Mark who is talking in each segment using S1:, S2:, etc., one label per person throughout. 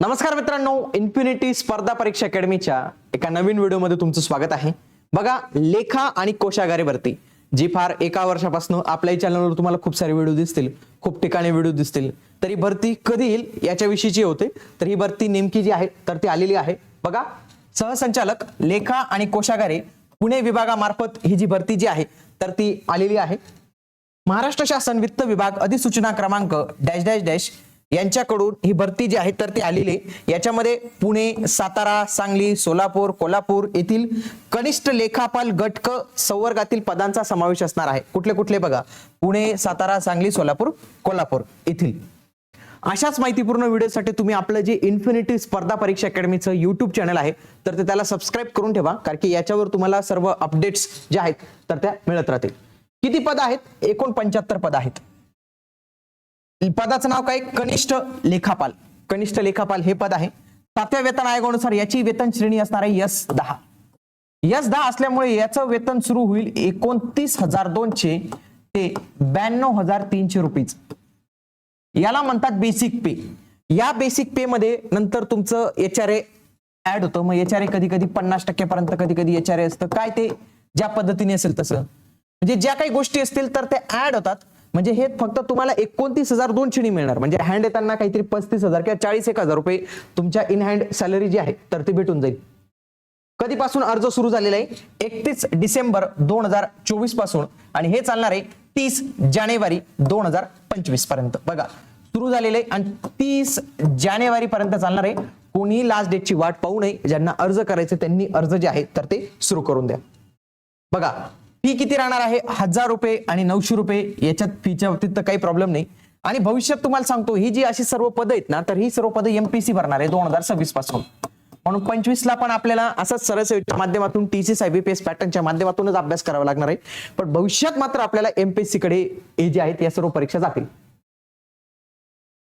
S1: नमस्कार मित्रांनो इन्फिनिटी स्पर्धा परीक्षा अकॅडमीच्या एका नवीन व्हिडिओमध्ये तुमचं स्वागत आहे. बघा लेखा आणि कोशागारी भरती जी फार एका वर्षापासून आपल्या चॅनलवर तुम्हाला खूप सारे व्हिडिओ दिसतील खूप ठिकाणी व्हिडिओ दिसतील तर ही भरती कधी येईल याच्याविषयीची होते तर ही भरती नेमकी जी आहे तर ती आलेली आहे. बघा सहसंचालक लेखा आणि कोशागारे पुणे विभागामार्फत ही जी भरती जी आहे तर ती आलेली आहे. महाराष्ट्र शासन वित्त विभाग अधिसूचना क्रमांक डॅश डॅश डॅश यांच्याकडून ही भरती जी आहे तर ती आलेली याच्यामध्ये पुणे सातारा सांगली सोलापूर कोल्हापूर येथील कनिष्ठ लेखापाल गटक संवर्गातील पदांचा समावेश असणार आहे. कुठले कुठले बघा. पुणे सातारा सांगली सोलापूर कोल्हापूर येथील. अशाच माहितीपूर्ण व्हिडिओसाठी तुम्ही आपलं जे इन्फिनिटी स्पर्धा परीक्षा अकॅडमीचं युट्यूब चॅनल आहे तर ते त्याला सबस्क्राईब करून ठेवा कारण की याच्यावर तुम्हाला सर्व अपडेट्स ज्या आहेत तर त्या मिळत राहतील. किती पद आहेत? एकोणपंच्याहत्तर पद आहेत. पदाचं नाव काय? कनिष्ठ लेखापाल. कनिष्ठ लेखापाल हे पद आहे. सातव्या वेतन आयोगानुसार याची वेतन श्रेणी असणार आहे यस दहा. यस दहा असल्यामुळे याचं वेतन सुरू होईल एकोणतीस हजार दोनशे ते ब्याण्णव हजार तीनशे रुपीज. याला म्हणतात बेसिक पे या बेसिक पे मध्ये नंतर तुमचं एच आर ए ऍड होतं. मग एच आर ए कधी कधी पन्नास टक्क्यापर्यंत कधी कधी एच आर ए असतं. काय ते? ज्या पद्धतीने असेल तसं. म्हणजे ज्या काही गोष्टी असतील तर ते ऍड होतात. म्हणजे हे फक्त तुम्हाला एकोणतीस हजार दोनशे नी मिळणार. म्हणजे हँड येताना काहीतरी पस्तीस हजार किंवा चाळीस एक हजार रुपये तुमच्या इन हँड सॅलरी जी आहे तर ती भेटून जाईल. कधीपासून अर्ज सुरू झालेला आहे? एकतीस डिसेंबर दोन हजार चोवीसपासून. आणि हे चालणार आहे तीस जानेवारी दोन हजार पंचवीसपर्यंत. बघा सुरू झालेलं आहे आणि तीस जानेवारी पर्यंत चालणार आहे. कोणी लास्ट डेटची वाट पाहू नये. ज्यांना अर्ज करायचे त्यांनी अर्ज जे आहे तर ते सुरू करून द्या. बघा फी किती राहणार आहे? हजार रुपये आणि नऊशे रुपये. याच्यात फीच्या बाबतीत तर काही प्रॉब्लेम नाही. आणि भविष्यात तुम्हाला सांगतो ही जी अशी सर्व पदं आहेत ना तर ही सर्व पदं एमपीसी भरणार आहे दोन हजार सव्वीसपासून. म्हणून पंचवीस ला पण आपल्याला असंच सरळ माध्यमातून टीसीस आयबीपीएस पॅटर्नच्या माध्यमातूनच अभ्यास करावा लागणार आहे. पण भविष्यात मात्र आपल्याला एमपीएससी कडे हे जे आहेत या सर्व परीक्षा जातील.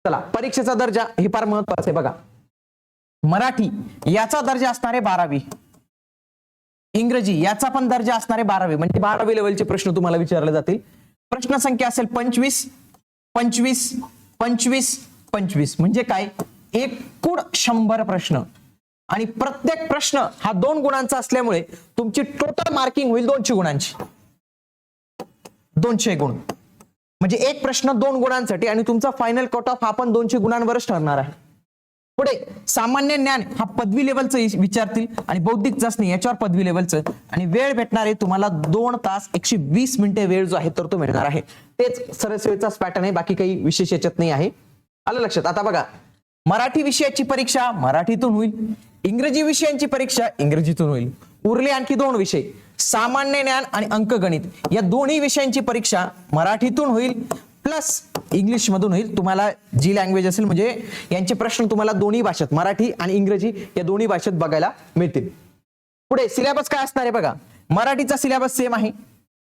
S1: चला परीक्षेचा दर्जा हे फार महत्वाचं आहे बघा. मराठी याचा दर्जा असणार आहे बारावी. इंग्रजी याचा पण दर्जा असणारे बारावी म्हणजे बारावी लेवलचे प्रश्न तुम्हाला विचारले जातील. प्रश्न संख्या असेल पंचवीस पंचवीस पंचवीस पंचवीस. म्हणजे काय? एकूण शंभर प्रश्न. आणि प्रत्येक प्रश्न हा दोन गुणांचा असल्यामुळे तुमची टोटल मार्किंग होईल दोनशे गुणांची. दोनशे गुण. म्हणजे एक प्रश्न दोन गुणांसाठी आणि तुमचा फायनल कट ऑफ हा पण दोनशे गुणांवरच ठरणार आहे. पुढे सामान्य ज्ञान हा पदवी लेवलचं विचारतील आणि बौद्धिक चाचणी याच्यावर पदवी लेवलचं. आणि वेळ भेटणार आहे तुम्हाला दोन तास एकशे वीस मिनिटे वेळ जो आहे तर तो मिळणार आहे. तेच सरसेवेचा पॅटर्न आहे बाकी काही विशेष याच्यात नाही आहे. आलं लक्षात? आता बघा. मराठी विषयाची परीक्षा मराठीतून होईल. इंग्रजी विषयांची परीक्षा इंग्रजीतून होईल. उरले आणखी दोन विषय. सामान्य ज्ञान आणि अंकगणित. या दोन्ही विषयांची परीक्षा मराठीतून होईल. प्लस इंग्लिशमधून होईल. तुम्हाला जी लँग्वेज असेल म्हणजे यांचे प्रश्न तुम्हाला दोन्ही भाषेत मराठी आणि इंग्रजी या दोन्ही भाषेत बघायला मिळतील. पुढे सिलेबस काय असणार आहे बघा. मराठीचा सिलेबस सेम आहे.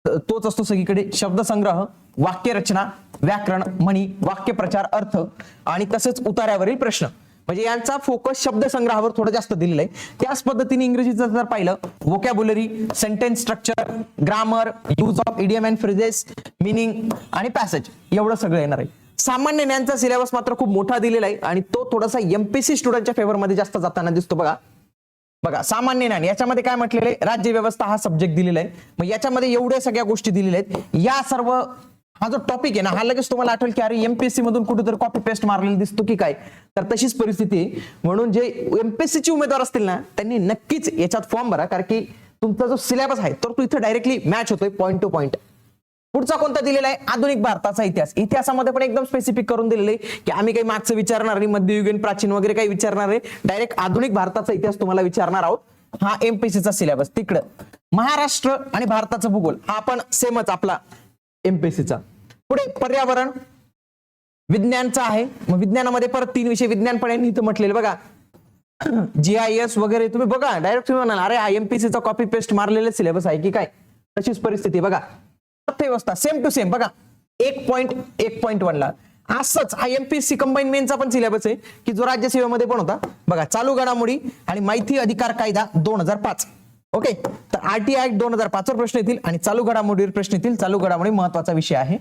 S1: तोच असतो सगळीकडे. शब्दसंग्रह वाक्यरचना व्याकरण म्हणी वाक्यप्रचार अर्थ आणि तसेच उतार्यावरील प्रश्न. म्हणजे यांचा फोकस शब्दसंग्रहावर थोडं जास्त दिलेला आहे. त्याच पद्धतीने इंग्रजीचं जर पाहिलं vocabulary sentence structure grammar use of idiom and phrases meaning आणि पॅसेज एवढं सगळं येणार आहे. सामान्य ज्ञानचा सिलेबस मात्र खूप मोठा दिलेला आहे आणि तो थोडासा एमपीसी स्टुडंटच्या फेवरमध्ये जास्त जाताना दिसतो बघा. बघा सामान्य ज्ञान याच्यामध्ये काय म्हटलेलं आहे? राज्य व्यवस्था हा सब्जेक्ट दिलेला आहे. मग याच्यामध्ये एवढ्या सगळ्या गोष्टी दिलेल्या आहेत. या सर्व हा जो टॉपिक आहे ना हा लगेच तुम्हाला आठवेल की अरे एमपीएससी मधून कुठेतरी कॉपी पेस्ट मारलेला दिसतो की काय? तर तशीच परिस्थिती म्हणून जे एमपीएससी चे उमेदवार असतील ना त्यांनी नक्कीच याच्यात फॉर्म भरा कारण की तुमचा जो सिलेबस आहे तर तो इथं डायरेक्टली मॅच होतोय पॉईंट टू पॉईंट पुढचा कोणता दिलेला आहे? आधुनिक भारताचा इतिहास. इतिहासामध्ये पण एकदम स्पेसिफिक करून दिलेले की आम्ही काही मागचं विचारणार नाही मध्ययुगीन प्राचीन वगैरे काही विचारणार नाही. डायरेक्ट आधुनिक भारताचा इतिहास तुम्हाला विचारणार आहोत. हा एमपीसीचा सिलेबस तिकडं महाराष्ट्र आणि भारताचा भूगोल. हा आपण सेमच आपला एमपीसीचा पुढे पर्यावरण. विज्ञानचा आहे. मग विज्ञानामध्ये परत तीन विषय विज्ञान पण यांनी इथं म्हटलेले बघा. जी आय एस वगैरे तुम्ही बघा. डायरेक्ट तुम्ही म्हणाल अरे हा एमपीसीचा कॉपी पेस्ट मारलेले सिलेबस आहे की काय? तशीच परिस्थिती बघा. अर्थव्यवस्था सेम टू सेम बघा. एक पॉईंट एक पॉईंट वनला असंच हा एमपीएससी कंबाईन मेनचा पण सिलेबस आहे की जो राज्यसेवेमध्ये पण होता. बघा चालू घडामोडी आणि माहिती अधिकार कायदा दोन हजार पाच. ओके तर आरटीआय दोन हजार पाचवर प्रश्न येतील आणि चालू घडामोडीवर प्रश्न येतील. चालू घडामोडी महत्त्वाचा विषय आहे.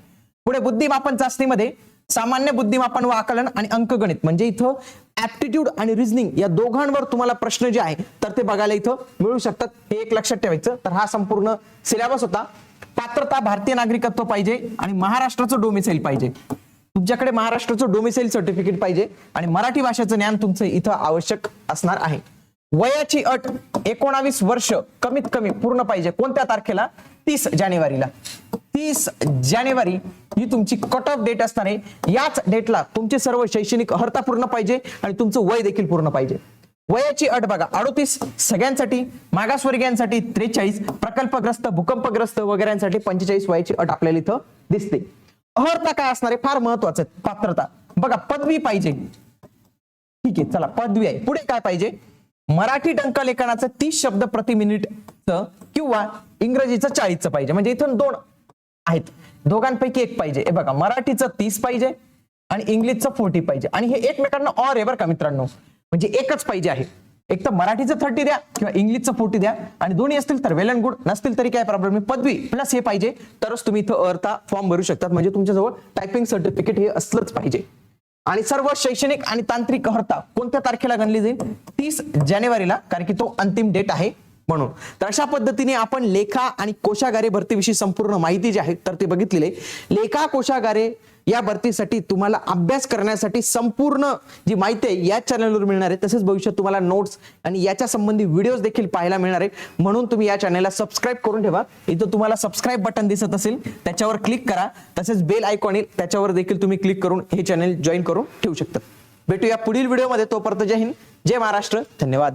S1: पुढे बुद्धिमापन चाचणीमध्ये सामान्य बुद्धिमापन व आकलन आणि अंकगणित म्हणजे इथं ऍप्टिट्यूड आणि रिझनिंग या दोघांवर तुम्हाला प्रश्न जे आहे तर ते बघायला इथं मिळू शकतात. हे एक लक्षात ठेवायचं. तर हा संपूर्ण सिलेबस होता. पात्रता भारतीय नागरिकत्व पाहिजे आणि महाराष्ट्राचं डोमिसाईल पाहिजे. तुमच्याकडे महाराष्ट्राचं डोमिसाईल सर्टिफिकेट पाहिजे आणि मराठी भाषेचं ज्ञान तुमचं इथं आवश्यक असणार आहे. वयाची अट एकोणावीस वर्ष कमीत कमी पूर्ण पाहिजे. कोणत्या तारखेला? तीस जानेवारीला. तीस जानेवारी ही तुमची कट ऑफ डेट असणार. आहे याच डेटला तुमची सर्व शैक्षणिक अर्हता पूर्ण पाहिजे आणि तुमचं वय देखील पूर्ण पाहिजे. वयाची अट बघा अडोतीस सगळ्यांसाठी मागासवर्गीयांसाठी त्रेचाळीस प्रकल्पग्रस्त भूकंपग्रस्त वगैरेसाठी पंचेचाळीस वयाची अट आपल्याला इथं दिसते. अर्हता काय असणार? आहे फार महत्वाचं आहे, पात्रता. बघा पदवी पाहिजे. ठीक आहे चला पदवी आहे. पुढे काय पाहिजे? मराठी टंकलेखनाचं तीस शब्द प्रति मिनिटचं किंवा इंग्रजीचं चाळीसचं पाहिजे. म्हणजे इथून दोन आहेत. दोघांपैकी एक पाहिजे. हे बघा मराठीचं तीस पाहिजे आणि इंग्लिशचं फोर्टी पाहिजे. आणि हे एकमेकांना ऑर आहे बरं का मित्रांनो. म्हणजे एकच पाहिजे आहे. एक तर मराठीचं थर्टी द्या किंवा इंग्लिशचं फोर्टी द्या. आणि दोन्ही असतील तर वेल अँड गुड. नसतील तरी काय प्रॉब्लेम नाही. पदवी प्लस हे पाहिजे. तरच तुम्ही इथं अर्था फॉर्म भरू शकतात. म्हणजे तुमच्याजवळ टायपिंग सर्टिफिकेट हे असलंच पाहिजे. आणि सर्व शैक्षणिक आणि तांत्रिक हर्ता कोणत्या तारखेला गणली जाईल? तीस जानेवारीला कारण की तो अंतिम डेट आहे म्हणून. तर अशा पद्धतीने आपण लेखा आणि कोशागारे भरतीविषयी संपूर्ण माहिती जी आहे तर ते बघितलेली लेखा कोशागारे या भरतीसाठी तुम्हाला अभ्यास करण्यासाठी संपूर्ण जी माहिती आहे या चॅनलवर मिळणार आहे. तसेच भविष्यात तुम्हाला नोट्स आणि याच्या संबंधी व्हिडिओज देखील पाहायला मिळणार आहे म्हणून तुम्ही या चॅनलला सबस्क्राईब करून ठेवा. इथं तुम्हाला सबस्क्राईब बटन दिसत असेल त्याच्यावर क्लिक करा. तसेच बेल आयकॉन येईल त्याच्यावर देखील तुम्ही क्लिक करून हे चॅनल जॉईन करून ठेवू शकता. भेटूया पुढील व्हिडिओमध्ये तोपर्यंत जय हिंद जय महाराष्ट्र. धन्यवाद.